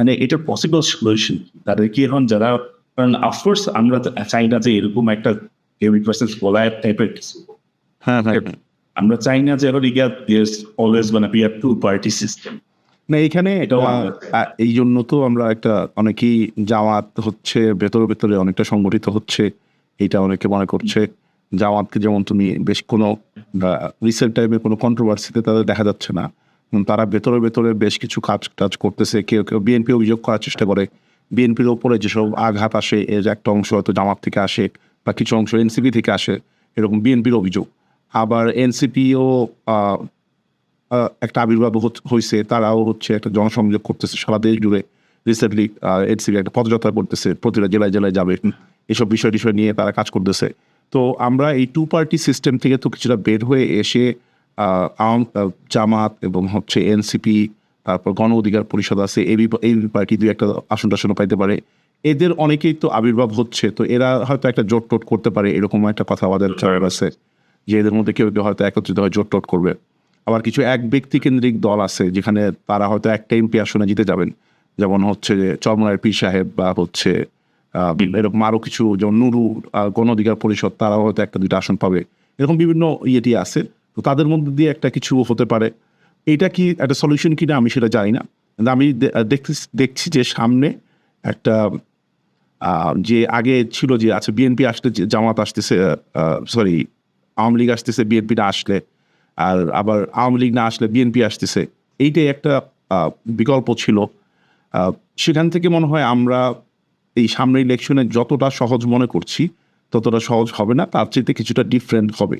মানে এটা possible solution তাদের কি এখন যারা কারণ অফকোর্স আমরা চাই না যে এরকম একটা প্রসেস বলায় টাইপের কিছু। হ্যাঁ আমরা চাই না যে এখন ইয়া অলওয়েজ মানে বি টু পার্টি সিস্টেম না এখানে এই জন্য তো আমরা একটা অনেকেই জামাত হচ্ছে ভেতরে ভেতরে অনেকটা সংগঠিত হচ্ছে এটা অনেকে মনে করছে। জামাতকে যেমন তুমি বেশ কোনো রিসেন্ট টাইমে কোনো কন্ট্রোভার্সিতে তাদের দেখা যাচ্ছে না। তারা ভেতরে ভেতরে বেশ কিছু কাজ টাজ করতেছে। কেউ কেউ বিএনপি অভিযোগ করার চেষ্টা করে। বিএনপির ওপরে যেসব আঘাত আসে, এর একটা অংশ হয়তো জামাত থেকে আসে বা কিছু অংশ এনসিপি থেকে আসে, এরকম বিএনপির অভিযোগ। আবার এনসিপিও একটা আবির্ভাব হয়েছে তারাও হচ্ছে একটা জনসংযোগ করতেছে সারা দেশ জুড়ে। রিসেন্টলি এনসিপি একটা পদযাত্রা করতেছে, প্রতিটা জেলায় জেলায় যাবে। এসব বিষয় টিষয় নিয়ে তারা কাজ করতেছে। তো আমরা এই টু পার্টি সিস্টেম থেকে তো কিছুটা বের হয়ে এসে আওয়াম জামাত এবং হচ্ছে এনসিপি তারপর গণ অধিকার পরিষদ আছে এবি এবি পার্টি দুই একটা আসন টাসনও পাইতে পারে। এদের অনেকেই তো আবির্ভাব হচ্ছে তো এরা হয়তো একটা জোট টোট করতে পারে এরকম একটা কথা আমাদের চার আছে যে এদের মধ্যে কেউ কেউ হয়তো একত্রিত হয়ে জোট টোট করবে। আবার কিছু এক ব্যক্তি কেন্দ্রিক দল আছে যেখানে তারা হয়তো একটা এমপি আসনে জিতে যাবেন। যেমন হচ্ছে যে চরমনায়ের পীর সাহেব বা হচ্ছে এরকম আরও কিছু যেমন নুরু গণ অধিকার পরিষদ তারাও হয়তো একটা দুইটা আসন পাবে। এরকম বিভিন্ন ইয়েটি আছে। তো তাদের মধ্যে দিয়ে একটা কিছু হতে পারে। এটা কি একটা সলিউশন কিনা আমি সেটা জানি না। আমি দেখতে, দেখছি যে সামনে একটা যে আগে ছিল যে আচ্ছা বিএনপি আসলে যে জামাত আসতেছে সরি আওয়ামী লীগ আসতেছে বিএনপিটা আসলে, আর আবার আওয়ামী লীগ না আসলে বিএনপি আসতেছে। এইটাই একটা বিকল্প ছিল। সেখান থেকে মনে হয় আমরা এই সামনের ইলেকশনে যতটা সহজ মনে করছি, ততটা সহজ হবে না। তার চাইতে কিছুটা ডিফারেন্ট হবে।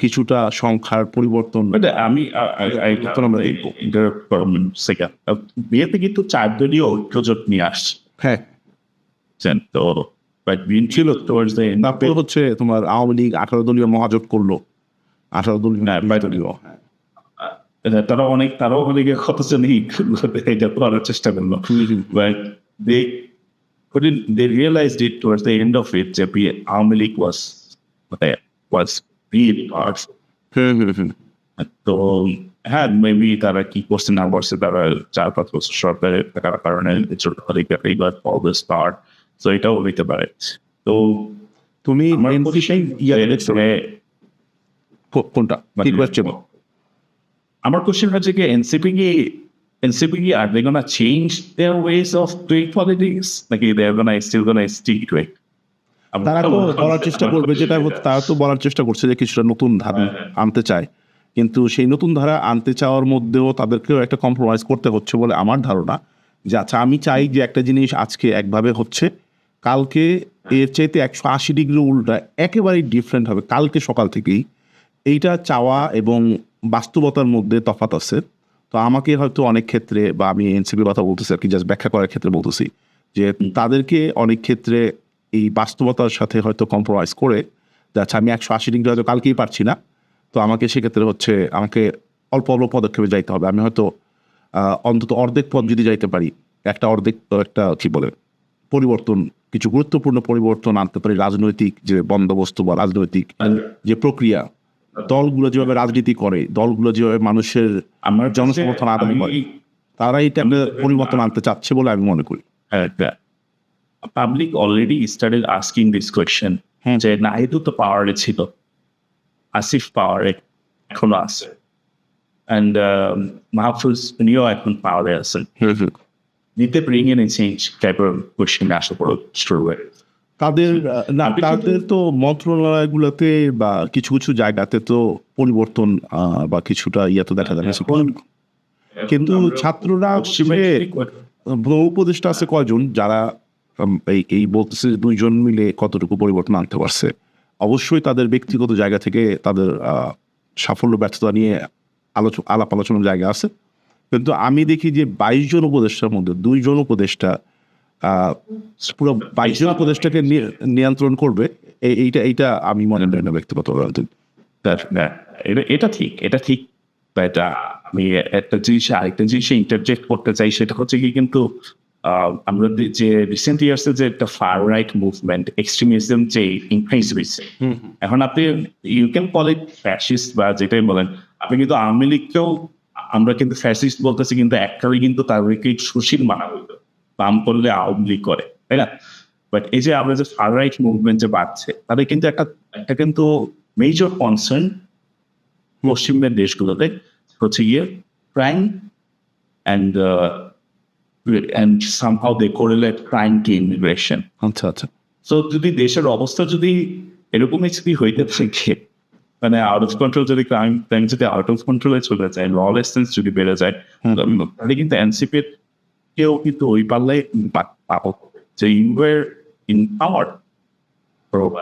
কিছুটা সংখ্যার পরিবর্তন আমি আমরা দেখব। সেকেন্ড বিয়েতে কিন্তু চার দলীয় ঐক্যজোট নিয়ে আসছে। হ্যাঁ। তো বাট ছিল টুয়ার্ডস দ্য এন্ড তারপরে হচ্ছে তোমার আওয়ামী লীগ আঠারো দলীয় মহাজোট করল। আঠারো দলীয় না, বাইরে দলীয়। তারা অনেক তারাও অনেকে কতজন এটা করার চেষ্টা করল। But they couldn't they realized it towards the end of it যে বি- Awami League was hmm hmm তো হ্যাঁ মেবি তারা কি করছে না করছে তারা চার পাঁচ বছর সরকারে থাকার কারণে পাওয়ার তো এটাও হইতে পারে। তো তুমি কোনটা? কোয়েশ্চেন আমার কোশ্চেন হচ্ছে কি এনসিপি কি এনসিপি কি are they gonna change their ways of doing politics নাকি they are gonna still gonna stick to it তারা তো বলার চেষ্টা করবে যেটা হচ্ছে তারা তো বলার চেষ্টা করছে যে কিছুটা নতুন ধারা আনতে চায়। কিন্তু সেই নতুন ধারা আনতে চাওয়ার মধ্যেও তাদেরকেও একটা কম্প্রোমাইজ করতে হচ্ছে বলে আমার ধারণা যে আচ্ছা আমি চাই যে একটা জিনিস আজকে একভাবে হচ্ছে কালকে এর চাইতে একশো আশি ডিগ্রি উল্টা একেবারেই ডিফারেন্ট হবে কালকে সকাল থেকেই। এইটা চাওয়া এবং বাস্তবতার মধ্যে তফাত আছে। তো আমাকে হয়তো অনেক ক্ষেত্রে বা আমি এনসিপির কথা বলতেছি আর কি জাস্ট ব্যাখ্যা করার ক্ষেত্রে বলতেছি যে তাদেরকে অনেক ক্ষেত্রে এই বাস্তবতার সাথে হয়তো কম্প্রোমাইজ করে যাচ্ছে আমি একশো আশি ডিগ্রি হয়তো কালকেই পারছি না। তো আমাকে সেক্ষেত্রে হচ্ছে আমাকে অল্প অল্প পদক্ষেপে যাইতে হবে। আমি হয়তো অন্তত অর্ধেক পথ যদি যাইতে পারি একটা অর্ধেক একটা কি বলে পরিবর্তন কিছু গুরুত্বপূর্ণ পরিবর্তন আনতে পারি রাজনৈতিক যে বন্দোবস্ত বা রাজনৈতিক যে প্রক্রিয়া দলগুলো যেভাবে রাজনীতি করে দলগুলো যেভাবে মানুষের আমার জনসমর্থন আদায় করে তারা এটা পরিবর্তন আনতে চাচ্ছে বলে আমি মনে করি। Public already started asking this question hmm. যে নাহিদু তো পাওয়ারে ছিল। আসিফ পাওয়ারে এখনও আছে। অ্যান্ড মাহফুজ উনিও এখন পাওয়ারে আছেন। নিতে ব্রিং ইন চেঞ্জ টাইপের কোয়েশ্চেন আসা পড়ো হয়ে। তাদের না তাদের তো মন্ত্রণালয়গুলোতে বা কিছু কিছু জায়গাতে তো পরিবর্তন বা কিছুটা ইয়ে তো দেখা যাচ্ছে কিন্তু ছাত্ররা বহু উপদেষ্টা আছে কয়জন? যারা এই বলতেছে দুইজন মিলে কতটুকু পরিবর্তন আনতে পারছে। অবশ্যই তাদের ব্যক্তিগত জায়গা থেকে তাদের সাফল্য, ব্যর্থতা নিয়ে আলোচনা আলাপ আলোচনার জায়গা আছে। কিন্তু আমি দেখি যে বাইশ জন উপদেষ্টার মধ্যে দুইজন উপদেষ্টা পুরো বাইশ জন উপদেষ্টাকে নিয়ন্ত্রণ করবে। এই- এইটা এইটা আমি মনে করি না ব্যক্তিগত এটা এটা ঠিক এটা ঠিক। এটা আমি একটা জিনিস, আরেকটা জিনিস ইন্টারজেক্ট করতে চাই সেটা হচ্ছে কি কিন্তু আমরা যে- রিসেন্ট ইয়ার্সে যে একটা ফার রাইট মুভমেন্ট এক্সট্রিমিজম যে ইনক্রিজ হয়েছে। এখন আপনি you can call it fascist বা যেটাই বলেন আপনি কিন্তু আওয়ামী লীগকেও আমরা কিন্তু ফ্যাসিস্ট বলতেছি কিন্তু একটাই কিন্তু তাদেরকে সুশীল মানা হইতো বাম করলে আওয়ামী লীগ করে তাই না? বাট এই যে আমরা যে ফার রাইট মুভমেন্ট যে বাড়ছে তাদের কিন্তু একটা একটা কিন্তু মেজর কনসার্ন পশ্চিমের দেশগুলোতে হচ্ছে গিয়ে crime and and somehow they correlate crime to immigration আচ্ছা আচ্ছা। সো যদি দেশের অবস্থা যদি এরকমই যদি হইতে থাকে মানে আউট অফ কন্ট্রোল যদি ক্রাইম ক্রাইম যদি আউট অফ কন্ট্রোলে চলে যায় ললেসনেস যদি বেড়ে যায় তাহলে কিন্তু এনসিপির কেউ কিন্তু ওই পাল্লায় পাবো যে ইউ ওয়ার ইন পাওয়ার